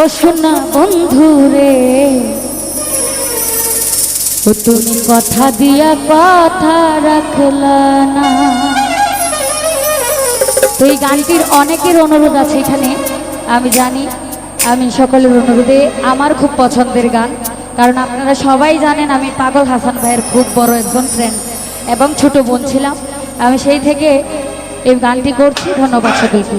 ও শোনা বন্ধু রে তুমি কথা দিয়া কথা রাখলা না। তো এই গানটির অনেকের অনুরোধ আছে এখানে। আমি জানি, আমি সকলের অনুরোধে আমার খুব পছন্দের গান। কারণ আপনারা সবাই জানেন আমি পাগল হাসান ভাইয়ের খুব বড় একজন ফ্রেন্ড এবং ছোট বোন ছিলাম। আমি সেই থেকে এই গানটি করছি, ধন্যবাদ সকলকে।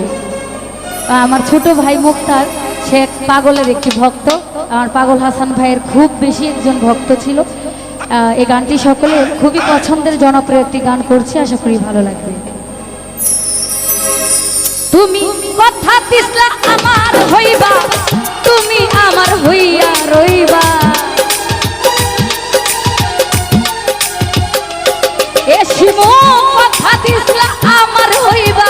আমার ছোট ভাই মুক্তার সে এক পাগলের একটি ভক্ত। আমার পাগল হাসান ভাইয়ের খুব বেশি একজন ভক্ত ছিল। এই গানটি সকলের খুবই পছন্দের, জনপ্রিয় একটি গান করছি, আশা করি ভালো লাগবে। তুমি কথা দিসলা আমার হইবা, তুমি আমার হইয়া রইবা। এ শিমু কথা দিসলা আমার হইবা।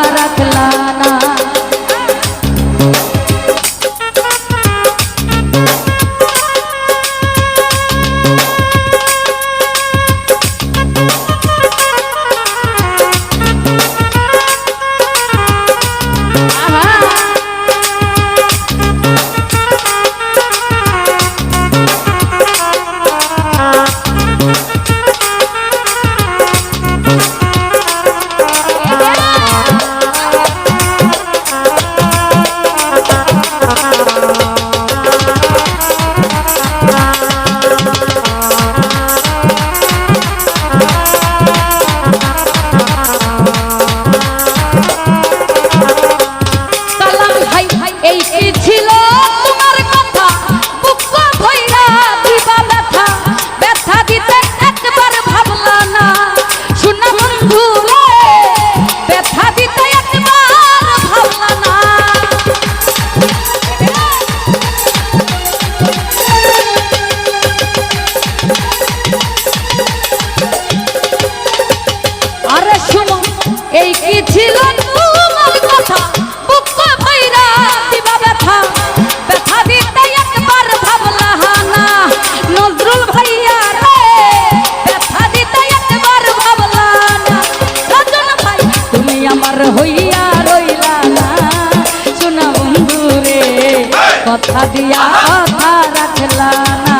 কথা দিয়া কথা রাখলা না।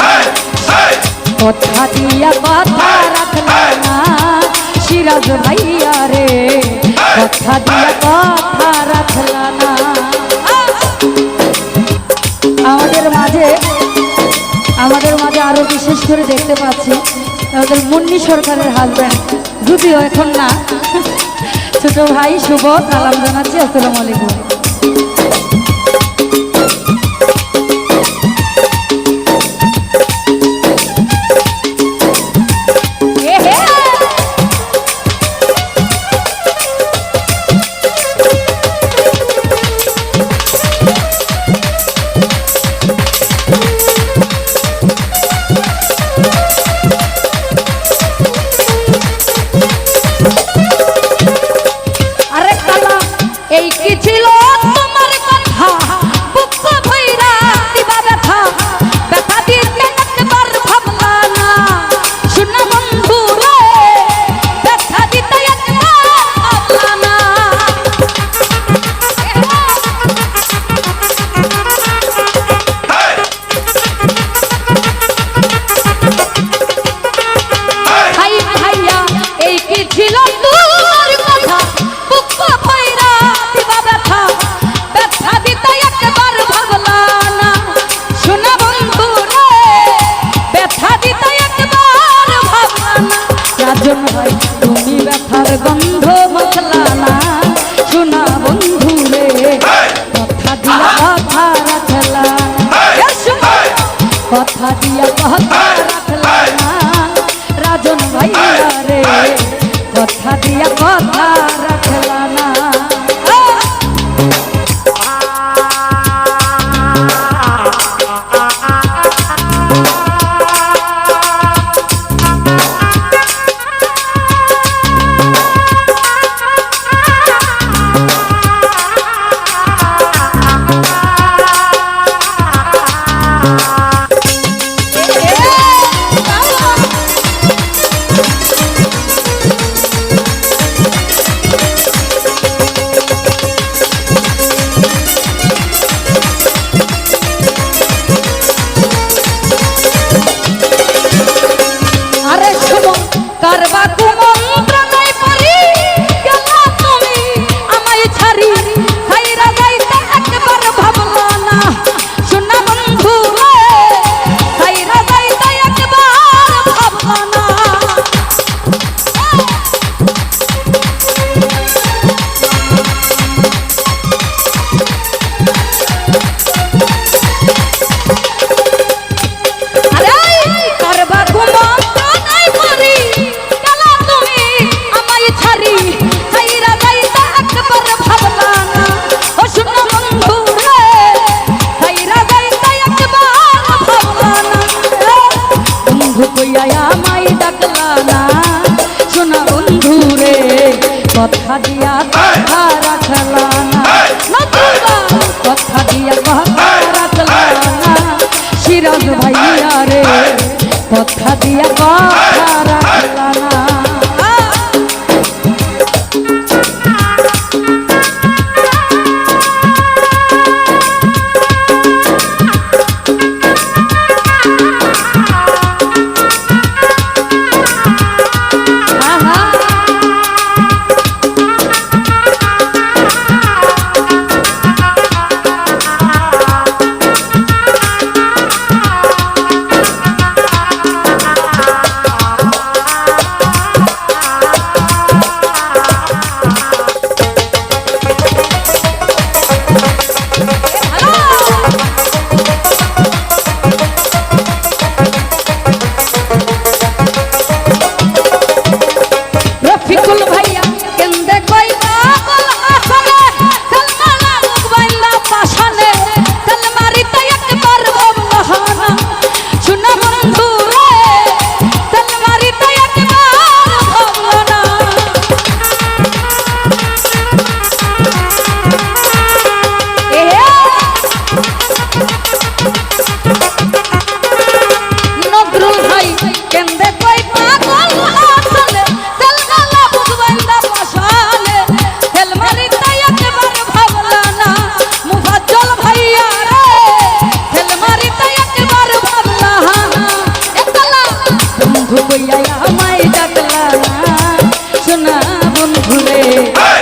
কথা দিয়া কথা রাখলা না। সিরাজ ভাইয়া রে কথা দিয়া কথা রাখলা না। আমাদের মাঝে আমাদের মাঝে আরও বিশেষ করে দেখতে পাচ্ছি আমাদের মুন্নি সরকারের হাজব্যান্ড যদিও এখন না। ছোট ভাই শুভ সালাম জানাচ্ছি আসসালামু আলাইকুম। কথা দিয়া কথা রাখলা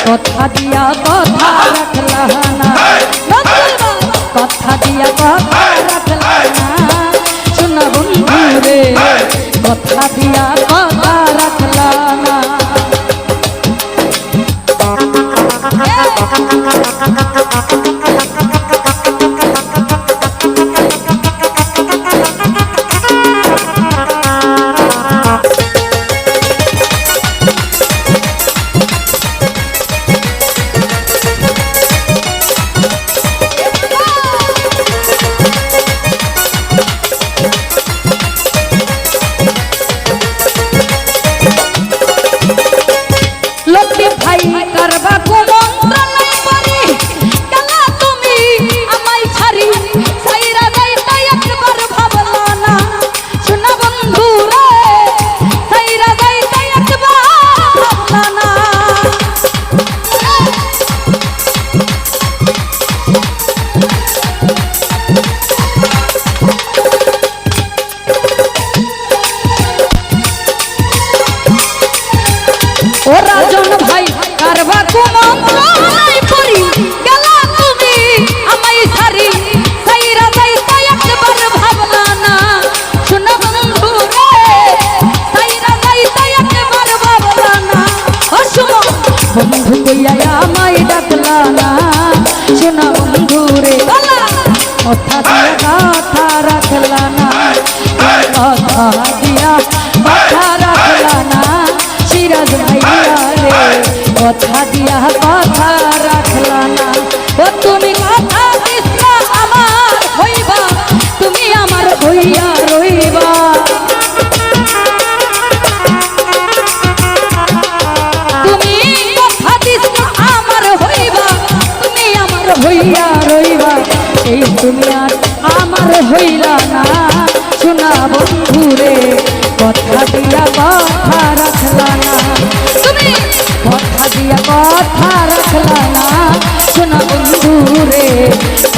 কথা দিয়া কথা রাখলা না। কথা দিয়া কথা রাখলা না। বন্ধু রে কথা দিয়া কথা রাখলা না সিরাজ ভাইয়া রে কথা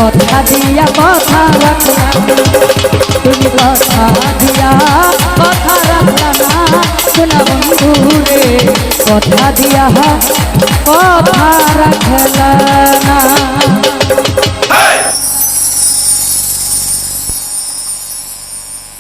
কথা দিয়া কথা রাখলা তুমি কথা দিয়া কথা রাখলা না। বন্ধু রে কথা দিয়া কথা রাখলা